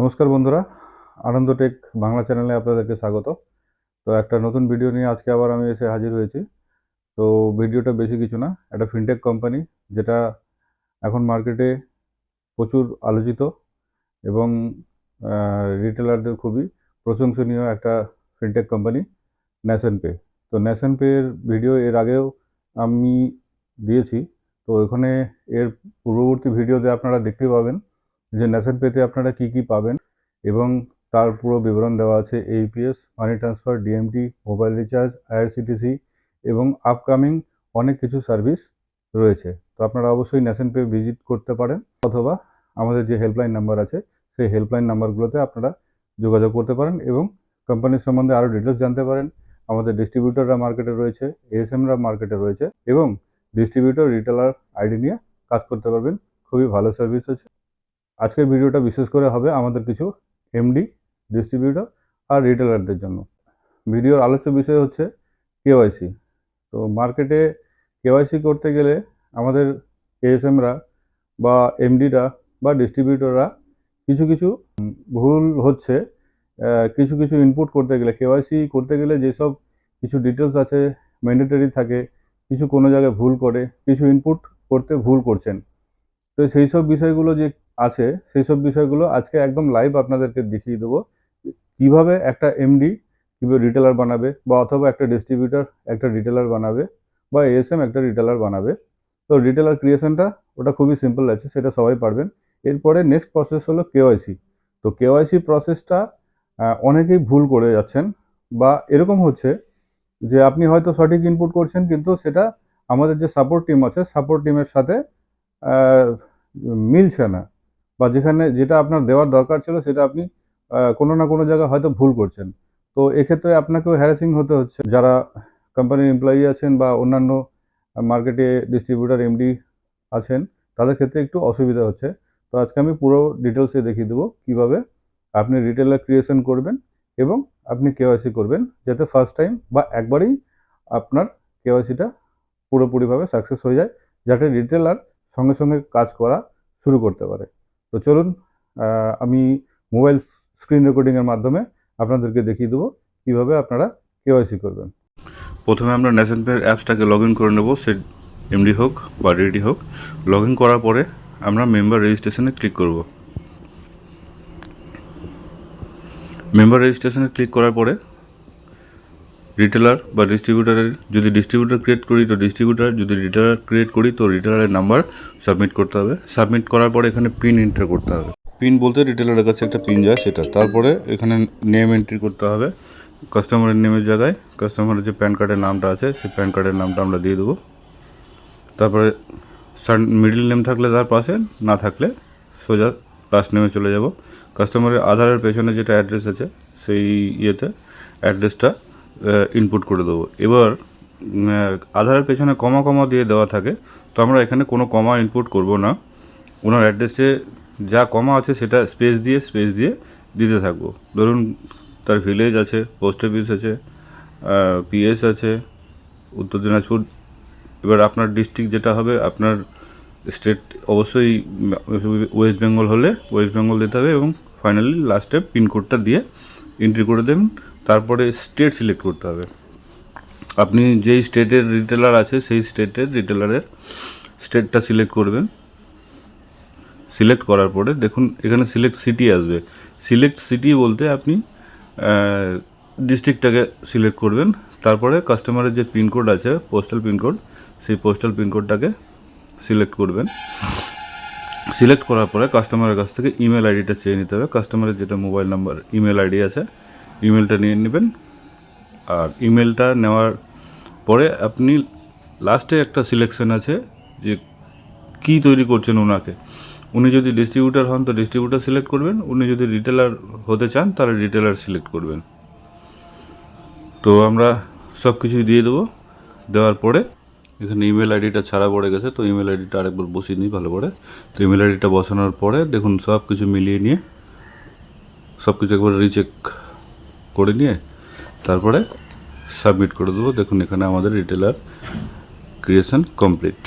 নমস্কার বন্ধুরা, আনন্দ টেক বাংলা চ্যানেলে আপনাদেরকে স্বাগত। তো একটা নতুন ভিডিও নিয়ে আজকে আবার আমি এসে হাজির হয়েছি। তো ভিডিওটা বেশি কিছু না, একটা ফিনটেক কোম্পানি যেটা এখন মার্কেটে প্রচুর আলোচিত এবং রিটেলারদের খুবই প্রশংসনীয় একটা ফিনটেক কোম্পানি ন্যাশন পে তো ন্যাশন পের ভিডিও এর আগেও আমি দিয়েছি। তো ওখানে এর পূর্ববর্তী ভিডিওতে আপনারা দেখতে পাবেন যে ন্যাশন পেতে আপনারা কি কি পাবেন এবং তার পুরো বিবরণ দেওয়া আছে AEPS money transfer DMT mobile recharge IRCTC এবং আপকামিং অনেক কিছু সার্ভিস রয়েছে। তো আপনারা অবশ্যই ন্যাশন পে ভিজিট করতে পারেন অথবা আমাদের যে হেল্পলাইন নাম্বার আছে, সেই হেল্পলাইন নাম্বারগুলোতে আপনারা যোগাযোগ করতে পারেন এবং কোম্পানির সম্বন্ধে আরও ডিটেলস জানতে পারেন। আমাদের ডিস্ট্রিবিউটররা মার্কেটে রয়েছে এএসএমরা মার্কেটে রয়েছে এবং ডিস্ট্রিবিউটর রিটেলার আইডি নিয়ে কাজ করতে পারবেন। খুবই ভালো সার্ভিস আছে আজকের ভিডিওটা বিশেষ করে হবে আমাদের কিছু এমডি ডিস্ট্রিবিউটর আর রিটেলারদের জন্য। ভিডিওর আলোচ্য বিষয় হচ্ছে কেওয়াইসি তো মার্কেটে কেওয়াইসি করতে গেলে আমাদের এএসএমরা বা এমডিরা বা ডিস্ট্রিবিউটররা কিছু কিছু ভুল হচ্ছে কিছু কিছু ইনপুট করতে গেলে কেওয়াইসি করতে গেলে যেসব কিছু ডিটেলস আছে ম্যান্ডেটরি থাকে, কিছু কোনো জায়গায় ভুল করে, কিছু ইনপুট করতে ভুল করছেন। তো সেই সব বিষয়গুলো যে আছে সেই সব বিষয়গুলো আজকে একদম লাইভ আপনাদেরকে দেখিয়ে দেবো। কীভাবে একটা এমডি কীভাবে রিটেলার বানাবে বা অথবা একটা ডিস্ট্রিবিউটার একটা রিটেলার বানাবে বা এএসএম একটা রিটেলার বানাবে। তো রিটেলার ক্রিয়েশনটা ওটা খুবই সিম্পল আছে, সেটা সবাই পারবেন। এরপরে নেক্সট প্রসেস হলো কেওয়াইসি তো কেওয়াইসি প্রসেসটা অনেকেই ভুল করে যাচ্ছেন বা এরকম হচ্ছে যে আপনি হয়তো সঠিক ইনপুট করছেন, কিন্তু সেটা আমাদের যে সাপোর্ট টিম আছে সাপোর্ট টিমের সাথে মিলছে না। বা যেখানে যেটা আপনার দেওয়ার দরকার ছিল সেটা আপনি কোনো না কোনো জায়গায় হয়তো ভুল করছেন। তো এক্ষেত্রে আপনাকেও হ্যারাসিং হতে হচ্ছে। যারা কোম্পানির এমপ্লয়ি আছেন বা অন্যান্য মার্কেটে ডিস্ট্রিবিউটার এমডি আছেন, তাদের ক্ষেত্রে একটু অসুবিধা হচ্ছে। তো আজকে আমি পুরো ডিটেলসে দেখিয়ে দেবো কীভাবে আপনি রিটেলার ক্রিয়েশন করবেন এবং আপনি কেওয়াইসি করবেন যাতে ফার্স্ট টাইম বা একবারেই আপনার কেওয়াইসিটা পুরোপুরিভাবে সাকসেস হয়ে যায়, যাতে রিটেলার সঙ্গে সঙ্গে কাজ করা শুরু করতে পারে। তো চলুন আমি মোবাইল স্ক্রিন রেকর্ডিংয়ের মাধ্যমে আপনাদেরকে দেখিয়ে দেবো কীভাবে আপনারা কেওয়াইসি করবেন। প্রথমে আমরা ন্যাশন পের অ্যাপসটাকে লগ ইন করে নেব, সে এমডি হোক বা রেডি হোক। লগ ইন করার পরে আমরা মেম্বার রেজিস্ট্রেশনে ক্লিক করব। মেম্বার রেজিস্ট্রেশনে ক্লিক করার পরে রিটেলার বা ডিস্ট্রিবিউটারের যদি ডিস্ট্রিবিউটার ক্রিয়েট করি, তো ডিস্ট্রিবিউটার যদি রিটেলার ক্রিয়েট করি, তো রিটেলারের নাম্বার সাবমিট করতে হবে। সাবমিট করার পরে এখানে পিন এন্টার করতে হবে। পিন বলতে রিটেলারের কাছে একটা পিন যায়, সেটা। তারপরে এখানে নেম এন্ট্রি করতে হবে। কাস্টমারের নেমের জায়গায়। কাস্টমারের যে প্যান কার্ডের নামটা আছে, সেই প্যান কার্ডের নামটা আমরা দিয়ে দেবো। তারপরে মিডিল নেম থাকলে তার পাশে, না থাকলে সোজা লাস্ট নেমে চলে যাব। কাস্টমারের আধারের পেছনে যেটা অ্যাড্রেস আছে, সেই ইয়েতে অ্যাড্রেসটা ইনপুট করে দেবো। এবার আধারের পেছনে কমা কমা দিয়ে দেওয়া থাকে, তো আমরা এখানে কোনো কমা ইনপুট করব না। ওনার অ্যাড্রেসে যা কমা আছে সেটা স্পেস দিয়ে স্পেস দিয়ে দিতে থাকব। ধরুন, তার ভিলেজ আছে পোস্ট অফিস আছে পিএস আছে, উত্তর দিনাজপুর। এবার আপনার ডিস্ট্রিক্ট যেটা হবে, আপনার স্টেট অবশ্যই ওয়েস্ট বেঙ্গল হলে ওয়েস্ট বেঙ্গল দিতে হবে এবং ফাইনালি লাস্টে পিনকোডটা দিয়ে এন্ট্রি করে দেবেন। তারপরে স্টেট সিলেক্ট করতে হবে। আপনি যেই স্টেটের রিটেলার আছে, সেই স্টেটের রিটেলারের স্টেটটা সিলেক্ট করবেন। সিলেক্ট করার পরে দেখুন, এখানে সিলেক্ট সিটি আসবে। সিলেক্ট সিটি বলতে আপনি ডিস্ট্রিক্টটাকে সিলেক্ট করবেন। তারপরে কাস্টমারের যে পিনকোড আছে পোস্টাল পিনকোড সেই পোস্টাল পিনকোডটাকে সিলেক্ট করবেন। সিলেক্ট করার পরে কাস্টমারের কাছ থেকে ইমেল আইডিটা চেয়ে নিতে হবে। কাস্টমারের যেটা মোবাইল নাম্বার ইমেল আইডি আছে ইমেলটা নিয়ে নেবেন। আর ইমেলটা নেওয়ার পরে আপনি লাস্টে একটা সিলেকশন আছে যে কী তৈরি করছেন ওনাকে। উনি যদি ডিস্ট্রিবিউটার হন, তো ডিস্ট্রিবিউটার সিলেক্ট করবেন। উনি যদি রিটেলার হতে চান, তাহলে রিটেলার সিলেক্ট করবেন। তো আমরা সব কিছুই দিয়ে দেবো। দেওয়ার পরে এখানে ইমেল আইডিটা ছাড়া পড়ে গেছে, তো ইমেল আইডিটা আরেকবার বসিয়ে নিই ভালো করে। তো ইমেল আইডিটা বসানোর পরে দেখুন সব কিছু মিলিয়ে নিয়ে সব কিছু একবার রিচেক করে নিয়ে তারপরে সাবমিট করে দেবো। দেখুন এখানে আমাদের রিটেলার ক্রিয়েশন কমপ্লিট